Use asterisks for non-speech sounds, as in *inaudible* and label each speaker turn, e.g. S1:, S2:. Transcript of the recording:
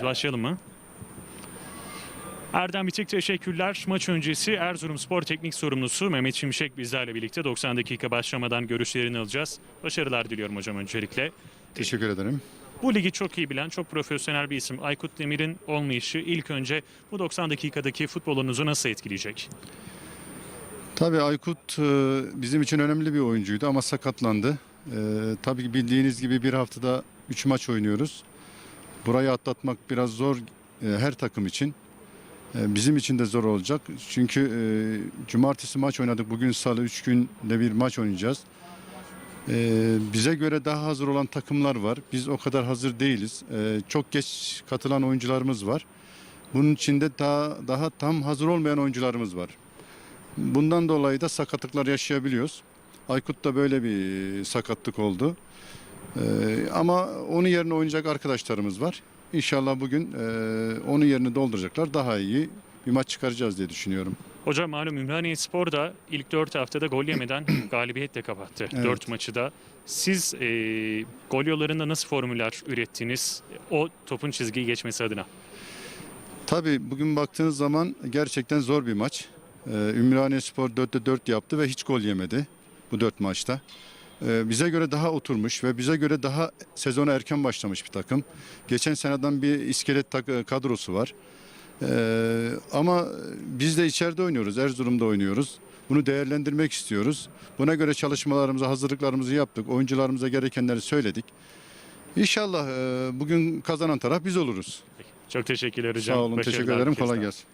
S1: Hadi başlayalım mı? Erdem Bitik teşekkürler. Maç öncesi Erzurum Spor Teknik Sorumlusu Mehmet Şimşek bizlerle birlikte 90 dakika başlamadan görüşlerini alacağız. Başarılar diliyorum hocam öncelikle.
S2: Teşekkür ederim.
S1: Bu ligi çok iyi bilen, çok profesyonel bir isim Aykut Demir'in olmayışı ilk önce bu 90 dakikadaki futbolunuzu nasıl etkileyecek?
S2: Tabii Aykut e, bizim için önemli bir oyuncuydu ama sakatlandı. E, Tabii bildiğiniz gibi bir haftada 3 maç oynuyoruz. Burayı atlatmak biraz zor e, her takım için. E, Bizim için de zor olacak. Çünkü e, cumartesi maç oynadık. Bugün salı 3 günde bir maç oynayacağız. Bize göre daha hazır olan takımlar var. Biz o kadar hazır değiliz. Çok geç katılan oyuncularımız var. Bunun içinde daha daha tam hazır olmayan oyuncularımız var. Bundan dolayı da sakatlıklar yaşayabiliyoruz. Aykut'ta böyle bir sakatlık oldu. Ee, ama onun yerine oynayacak arkadaşlarımız var. İnşallah bugün e, onun yerini dolduracaklar. Daha iyi bir maç çıkaracağız diye düşünüyorum.
S1: Hocam malum Ümraniye Spor da ilk 4 haftada gol yemeden *clears throat* galibiyetle kapattı.
S2: Evet.
S1: 4 maçı da. Siz e, gol yollarında nasıl formüller ürettiniz o topun çizgiyi geçmesi adına?
S2: Tabii bugün baktığınız zaman gerçekten zor bir maç. Ee, Ümraniye Spor 4'te 4 yaptı ve hiç gol yemedi bu 4 maçta. Ee, bize göre daha oturmuş ve bize göre daha sezona erken başlamış bir takım. Geçen seneden bir iskelet tak- kadrosu var. Ee, ama biz de içeride oynuyoruz, Erzurum'da oynuyoruz. Bunu değerlendirmek istiyoruz. Buna göre çalışmalarımızı, hazırlıklarımızı yaptık. Oyuncularımıza gerekenleri söyledik. İnşallah e, bugün kazanan taraf biz oluruz.
S1: Çok teşekkürler hocam.
S2: Sağ olun,
S1: Başarılar
S2: teşekkür ederim.
S1: kez
S2: Kolay gelsin.